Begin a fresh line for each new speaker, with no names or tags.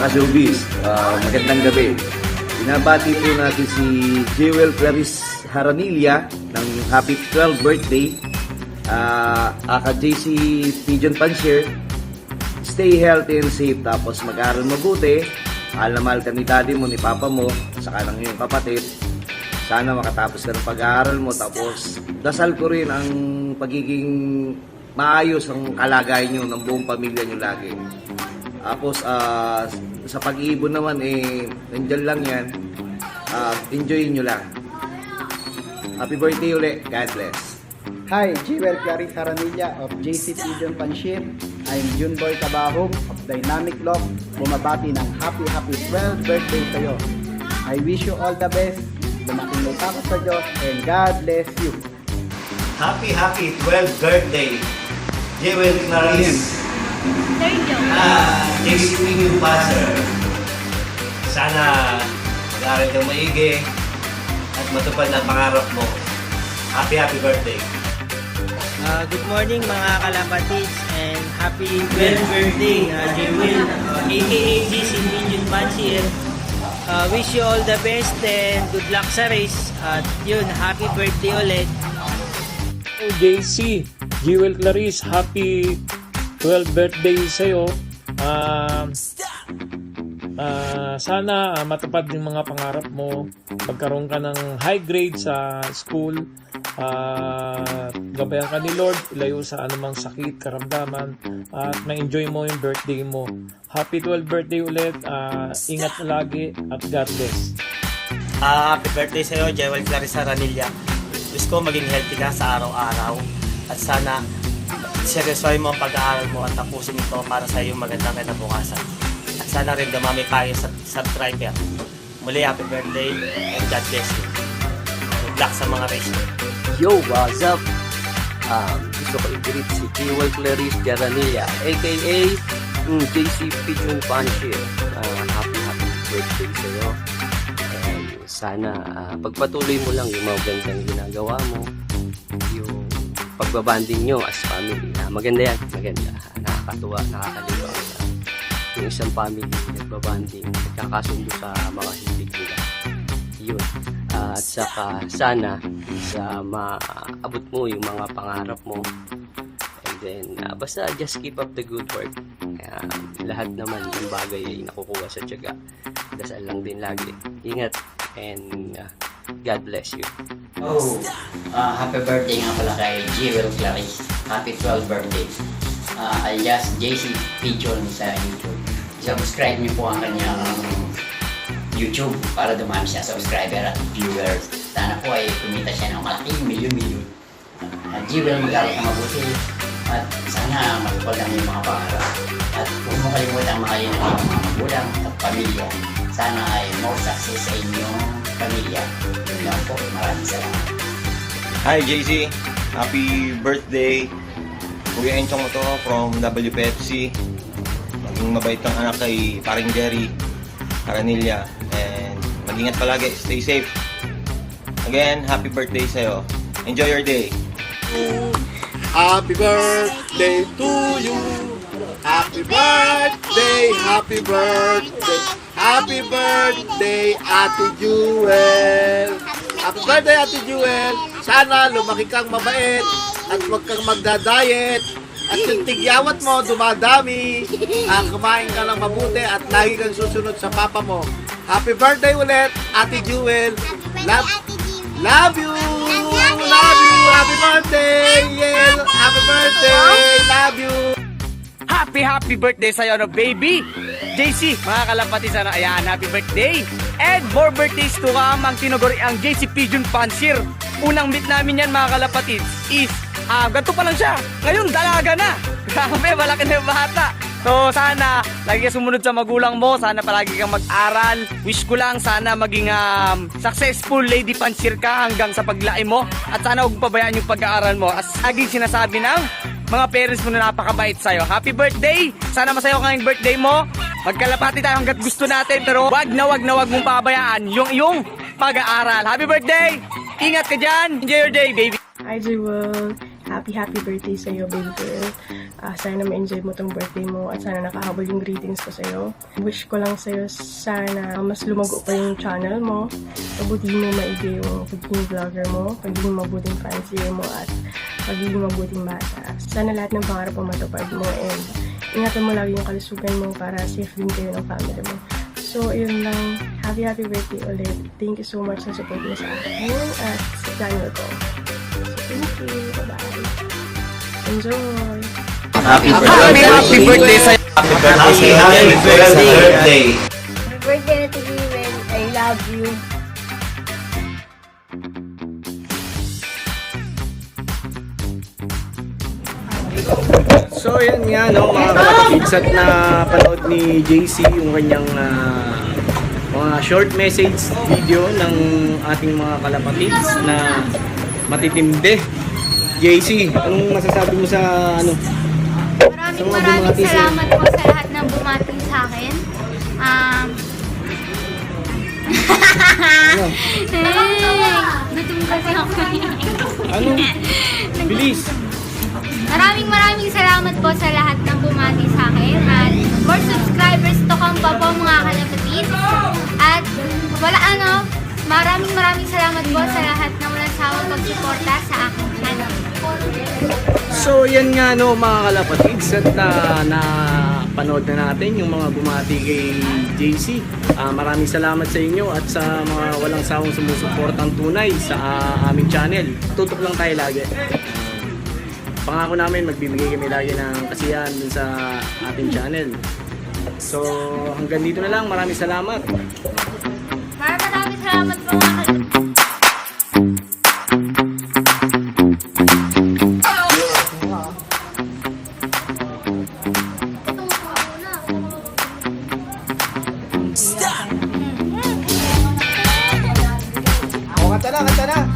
ka-showbiz, ah, magandang gabi. Binabati po natin si Jewel Clarice Haranilla ng happy 12th birthday. Ah, aka JC Pigeon Pansier. Stay healthy and safe tapos mag-aaral mabuti. Mahal na mahal ka ni daddy mo, ni papa mo, saka ng iyong kapatid. Sana makatapos ka ng pag-aaral mo tapos dasal ko rin ang pagiging maayos ang kalagayan nyo ng buong pamilya nyo lagi. Tapos ah, sa pag-iibon naman eh nandyan lang yan. Ah, enjoy nyo lang. Happy birthday ulit. God bless.
Hi, Jewel Clarice Haranilla of JC Pigeon Panship. I'm Junboy Tabahog of Dynamic Lock. Bumabati ng happy happy 12th birthday sa'yo. I wish you all the best. Lumaking takot sa Diyos and God bless you.
Happy, happy 12th birthday, Jewel Clarice. Ah, JC New Passer. Sana mag-aaral kang maigi at matupad ang pangarap mo. Happy, happy birthday.
Uh, good morning mga kalapatids and happy 12th birthday uh, Jewel, uh, aka GC Pigeon Pansier. Uh, wish you all the best and good luck sa race. At yun, happy birthday ulit.
JC, Jewel Clarice, happy 12th birthday sa'yo. Um, ah, sana ah, matupad yung mga pangarap mo. Magkaroon ka ng high grade sa school. Ah, gabayan ka ni Lord, ilayo sa anumang sakit, karamdaman, at ma-enjoy mo yung birthday mo. Happy 12th birthday ulit. Ah, ingat lagi at God bless.
Ah, happy birthday sa iyo, Jewel Clarissa Ranilla. Wish ko maging healthy ka sa araw-araw. At sana, seryosohin mo ang pag-aaral mo at tapusin ito para sa iyong magandang kinabukasan. At sana rin dumami tayo sa subscriber. Muli, happy birthday and God bless you. Good luck sa mga race.
Yo, what's up? Um, gusto ko i-greet si Jewel Clarice Garanilla, aka mm, JC Pigeon Puncher. Uh, happy, happy birthday sa'yo. And sana ah, pagpatuloy mo lang yung mga gandang ginagawa mo. Yung pagbabanding nyo as family. Maganda yan, maganda. Nakakatuwa, nakakalibang. Ah, yung isang family nagbabanding, nagkakasundo sa mga hilig nila yun. Ah, at saka sana sa maabot mo yung mga pangarap mo. And then, ah, basta just keep up the good work. Ah, lahat naman ng bagay ay nakukuha sa tiyaga. Dasal lang din lagi. Ingat and ah, God bless you.
Oh, ah, happy birthday nga pala kay Jewel Clarice. Happy 12th birthday. Ah, alias JC Pigeon sa YouTube. Subscribe niyo po ang kanyang YouTube para dumami siya subscriber at viewers. Sana po ay kumita siya ng malaking milyon-milyon. Uh, Jewel, mag-aral ka mabuti at sana matupad ang iyong mga pangarap. At huwag mo kalimutan mahalin ang mga magulang at pamilya. Sana ay more success sa inyong pamilya. Yun lang po. Maraming salamat.
Hi JC, happy birthday. Kuya Enchong mo to from WPFC. Maging mabait kang anak kay paring Jerry Caranilla. And mag-ingat palagi, stay safe. Again, happy birthday sa'yo. Enjoy your day.
Happy birthday to you. Happy birthday, happy birthday. Happy birthday, Ate Jewel. Happy birthday, Ate Jewel. Sana lumaki kang mabait at huwag kang magda-diet. At yung tigyawat mo, dumadami. Ah, kumain ka lang mabuti at lagi kang susunod sa papa mo. Happy birthday ulit, Ate Jewel. Love, love you! Love you! Happy birthday! Yeah! Happy birthday! Love you!
Happy, happy birthday sa'yo, no, baby! JC, mga kalapati sana, ayan, happy birthday! And more birthdays to come ang tinuguri ang JC Pigeon Pansir. Unang meet namin yan, mga kalapatids, is, ah, ganito pa lang siya. Ngayon, dalaga na! Grabe, malaki na yung bata. So, sana, lagi ka sumunod sa magulang mo. Sana palagi kang mag-aral. Wish ko lang, sana maging um, successful lady pansir ka hanggang sa paglaki mo. At sana huwag pabayaan yung pag-aaral mo. As laging sinasabi ng mga parents mo na napakabait sa'yo. Happy birthday! Sana masaya ka ngayong birthday mo. Magkalapati tayo hanggat gusto natin. Pero wag na wag na wag mong pabayaan yung iyong pag-aaral. Happy birthday! Ingat ka dyan! Enjoy your day, baby!
Hi, Jewel. Happy, happy birthday sa iyo, baby girl. Ah, sana ma-enjoy mo tong birthday mo at sana nakahabol yung greetings ko sa'yo. Wish ko lang sa'yo sana mas lumago pa yung channel mo. Pabutihin mo maigi yung pagiging vlogger mo, pagiging mabuting fancier mo at pagiging mabuting bata. Sana lahat ng pangarap mo matupad mo and ingatan mo lagi yung kalusugan mo para safe din kayo ng family mo. So, yun lang. Happy, happy birthday ulit. Thank you so much sa support mo sa akin at sa channel ko. So, thank you. Bye-bye. Enjoy!
Happy, happy birthday sa'yo.
Happy birthday, happy birthday.
birthday na Jewel. I love you.
So yan nga no mga kapatids at napanood ni JC yung kanyang ah, mga short message video ng ating mga kalapatids na matitindi. JC, anong masasabi mo sa ano?
Maraming
Sa
maraming salamat po sa lahat ng bumati sa akin. Um,
Ano?
Gutom kasi ako.
Ano? Bilis.
Po sa lahat ng bumati sa akin at more subscribers to come pa po mga kalapatid. At wala ano, maraming maraming salamat po sa lahat ng walang sawang pagsuporta sa aking channel.
So yan nga no mga kalapatids at uh, napanood na natin yung mga bumati kay JC. Ah, maraming salamat sa inyo at sa mga walang sawang sumusuportang tunay sa ah, aming channel. Tutok lang tayo lagi. Pangako namin magbibigay kami lagi ng kasiyahan dun sa ating channel. So hanggang dito na lang. Maraming salamat.
Maraming maraming salamat po mga kalapatid.
O, kanta na, kanta na.